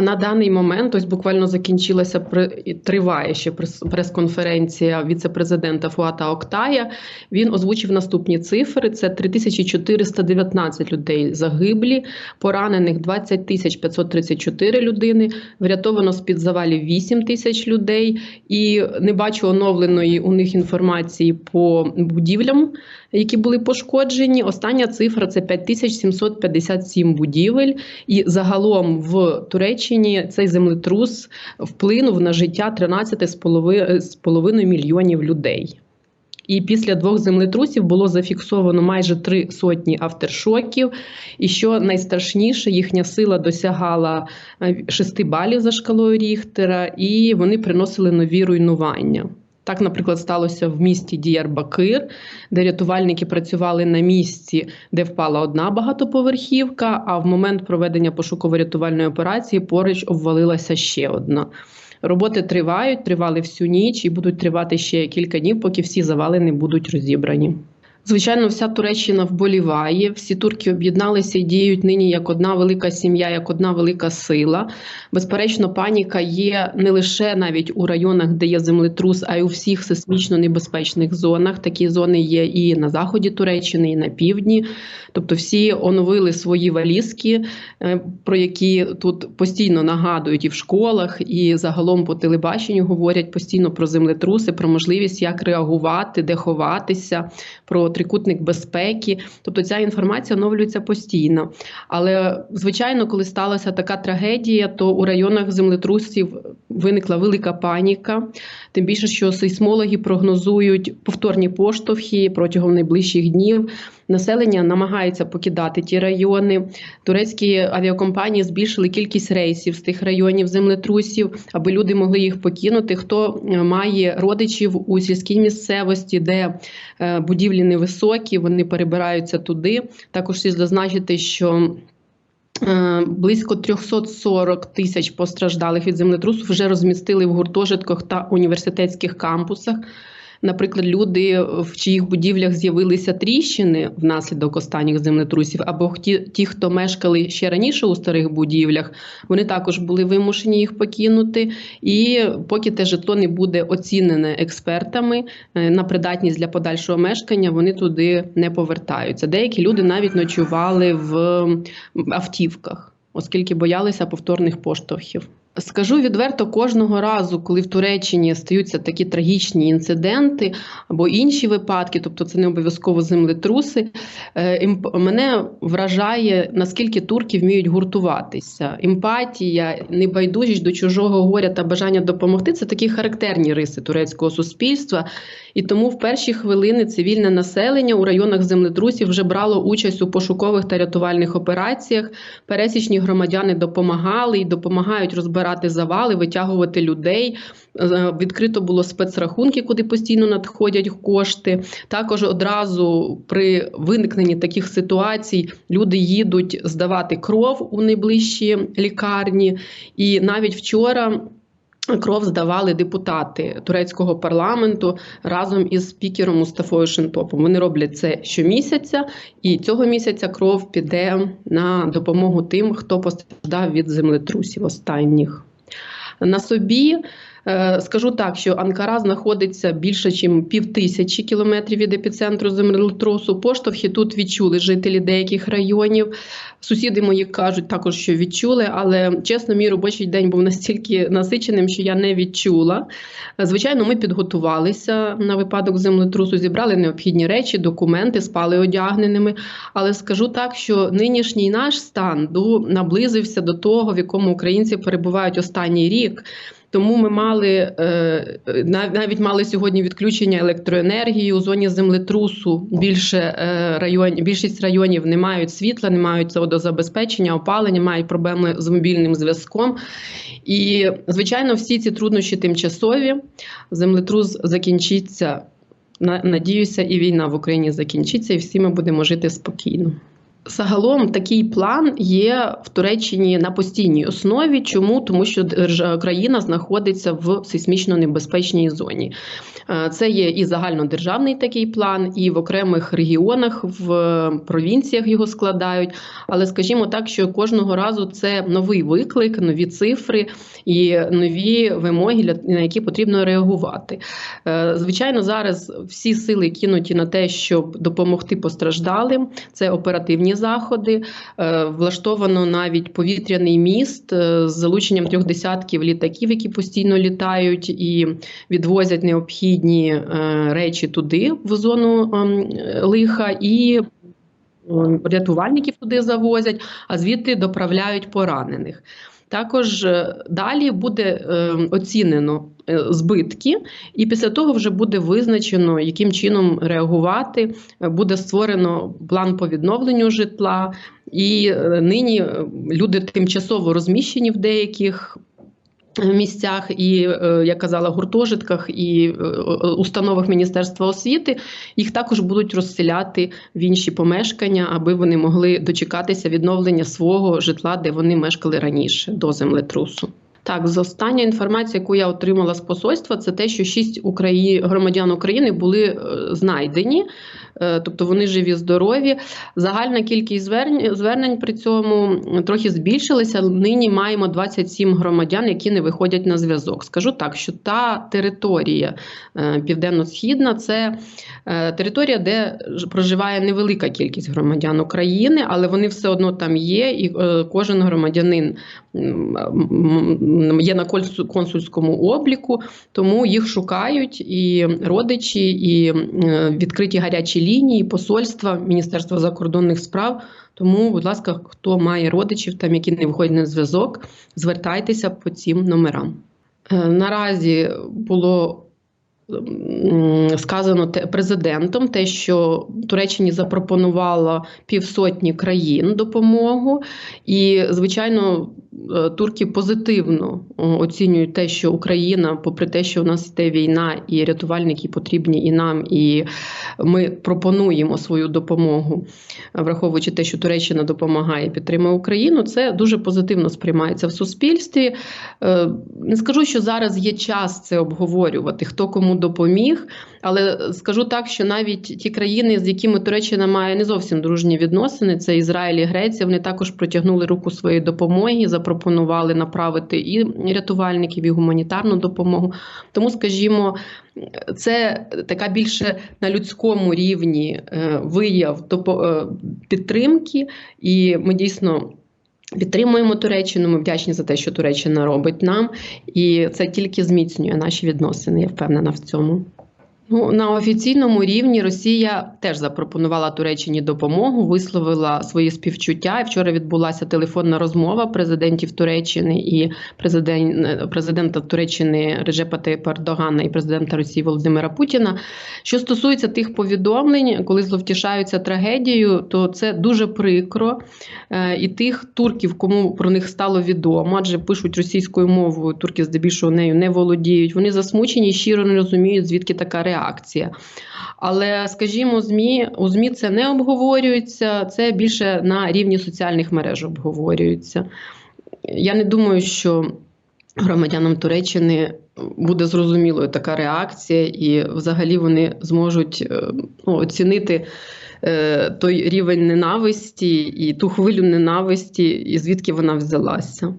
На даний момент ось буквально закінчилася триває ще прес-конференція віце-президента Фуата Октая. Він озвучив наступні цифри: це 3419 людей загиблі, поранених 20 тисяч 534 людини. Врятовано з під завалів 8 тисяч людей, і не бачу оновленої у них інформації по будівлям, які були пошкоджені. Остання цифра це 5757 будівель, і загалом в Туреччині Туреччині цей землетрус вплинув на життя 13,5 мільйонів людей. І після двох землетрусів було зафіксовано майже три сотні авторшоків. І що найстрашніше, їхня сила досягала 6 е, балів за шкалою Ріхтера, і вони приносили нові руйнування. Так, наприклад, сталося в місті Діярбакир, де рятувальники працювали на місці, де впала одна багатоповерхівка. А в момент проведення пошуково-рятувальної операції поруч обвалилася ще одна. Роботи тривають, тривали всю ніч і будуть тривати ще кілька днів, поки всі завали не будуть розібрані. Звичайно, вся Туреччина вболіває. Всі турки об'єдналися і діють нині як одна велика сім'я, як одна велика сила. Безперечно, паніка є не лише навіть у районах, де є землетрус, а й у всіх сейсмічно небезпечних зонах. Такі зони є і на заході Туреччини, і на півдні. Тобто, всі оновили свої валізки, е, про які тут постійно нагадують і в школах, і загалом по телебаченню говорять постійно про землетруси, про можливість як реагувати, де ховатися. про трикутник безпеки. Тобто ця інформація оновлюється постійно. Але звичайно, коли сталася така трагедія, то у районах землетрусів виникла велика паніка. Тим більше, що сейсмологи прогнозують повторні поштовхи протягом найближчих днів. Населення намагається покидати ті райони. Турецькі авіакомпанії збільшили кількість рейсів з тих районів землетрусів, аби люди могли їх покинути. Хто е, має родичів у сільській місцевості, де е, будівлі невисокі, вони перебираються туди. Також слід зазначити, що е, Близько 340 тисяч постраждалих від землетрусу вже розмістили в гуртожитках та університетських кампусах. Наприклад, люди, в чиїх будівлях з'явилися тріщини внаслідок останніх землетрусів, або ті, ті, хто мешкали ще раніше у старих будівлях, вони також були вимушені їх покинути. І поки те житло не буде оцінене експертами е, на придатність для подальшого мешкання, вони туди не повертаються. Деякі люди навіть ночували в автівках, оскільки боялися повторних поштовхів. Скажу відверто, кожного разу, коли в Туреччині стаються такі трагічні інциденти або інші випадки, тобто це не обов'язково землетруси, е, мене вражає, наскільки турки вміють гуртуватися. Емпатія, небайдужість до чужого горя та бажання допомогти це такі характерні риси турецького суспільства. І тому в перші хвилини цивільне населення у районах землетрусів вже брало участь у пошукових та рятувальних операціях. Пересічні громадяни допомагали і допомагають розбирати завали, витягувати людей. Е, відкрито було спецрахунки, куди постійно надходять кошти. Також одразу при виникненні таких ситуацій люди їдуть здавати кров у найближчі лікарні. І навіть вчора. Кров здавали депутати турецького парламенту разом із спікером Мустафою Шентопом. Вони роблять це щомісяця, і цього місяця кров піде на допомогу тим, хто постраждав від землетрусів останніх. На собі скажу так, що Анкара знаходиться більше, ніж пів тисячі кілометрів від епіцентру землетрусу. Поштовхи тут відчули жителі деяких районів. Сусіди мої кажуть також, що відчули, але чесно, мій робочий день був настільки насиченим, що я не відчула. Звичайно, ми підготувалися на випадок землетрусу, зібрали необхідні речі, документи, спали одягненими. Але скажу так, що нинішній наш стан наблизився до того, в якому українці перебувають останній рік. Тому ми мали е, навіть мали сьогодні відключення електроенергії у зоні землетрусу. Більше е, район, більшість районів не мають світла, не мають водозабезпечення, опалення, мають проблеми з мобільним зв'язком. І, звичайно, всі ці труднощі тимчасові. Землетрус закінчиться. Надіюся, і війна в Україні закінчиться, і всі ми будемо жити спокійно. Загалом такий план є в Туреччині на постійній основі. Чому? Тому що країна знаходиться в сейсмічно небезпечній зоні. Е, Це є і загальнодержавний такий план, і в окремих регіонах, в е, провінціях його складають. Але скажімо так, що кожного разу це новий виклик, нові цифри і нові вимоги, на які потрібно реагувати. Е, Звичайно, зараз всі сили кинуті на те, щоб допомогти постраждалим. Це оперативні заходи. Е, Влаштовано навіть повітряний міст е, з залученням трьох десятків літаків, які постійно літають і відвозять необхідні е, речі туди, в зону ем, лиха, і ем, рятувальників туди завозять, а звідти доправляють поранених. Також е, далі буде е, оцінено е, збитки, і після того вже буде визначено, яким чином реагувати. Буде створено план по відновленню житла, і нині люди тимчасово розміщені в деяких. Е, Місцях і, е, як казала, гуртожитках і е, установах Міністерства освіти їх також будуть розселяти в інші помешкання, аби вони могли дочекатися відновлення свого житла, де вони мешкали раніше до землетрусу. Так, з остання інформація, яку я отримала з посольства, це те, що шість Украї... громадян України були е, знайдені, е, тобто вони живі, здорові. Загальна кількість звернень, при цьому трохи збільшилася. Нині маємо 27 громадян, які не виходять на зв'язок. Скажу так, що та територія е, південно-східна це е, територія, де проживає невелика кількість громадян України, але вони все одно там є, і е, кожен громадянин є на консульському обліку, тому їх шукають і родичі, і е, відкриті гарячі лінії, посольства, Міністерства закордонних справ. Тому, будь ласка, хто має родичів, там які не виходять на зв'язок, звертайтеся по цим номерам. Е, Наразі було сказано президентом, те, що Туреччині запропонувала півсотні країн допомогу, і звичайно. Е, Турки позитивно оцінюють те, що Україна, попри те, що у нас йде війна, і рятувальники потрібні і нам, і ми пропонуємо свою допомогу, враховуючи те, що Туреччина допомагає, підтримує Україну. Це дуже позитивно сприймається в суспільстві. Е, Не скажу, що зараз є час це обговорювати, хто кому допоміг, але скажу так, що навіть ті країни, з якими Туреччина має не зовсім дружні відносини, це Ізраїль і Греція. Вони також протягнули руку своєї допомоги, запропонували направити і рятувальників, і гуманітарну допомогу. Тому, скажімо, це така більше на людському рівні е, вияв е, підтримки, і ми дійсно. Підтримуємо Туреччину. Ми вдячні за те, що Туреччина робить нам, і це тільки зміцнює наші відносини. Я впевнена в цьому. Ну, на офіційному рівні Росія теж запропонувала Туреччині допомогу, висловила свої співчуття. І вчора відбулася телефонна розмова президентів Туреччини і президент, президента Туреччини Режепа Таyyipа Ердогана і президента Росії Володимира Путіна. Що стосується тих повідомлень, коли зловтішаються трагедією, то це дуже прикро. Е, І тих турків, кому про них стало відомо, адже пишуть російською мовою, турки здебільшого нею не володіють. Вони засмучені і щиро не розуміють, звідки така реакція. Але, скажімо, ЗМІ у ЗМІ це не обговорюється, це більше на рівні соціальних мереж обговорюється. Я не думаю, що громадянам Туреччини буде зрозумілою така реакція, і взагалі вони зможуть е, ну, оцінити е, той рівень ненависті і ту хвилю ненависті, і звідки вона взялася.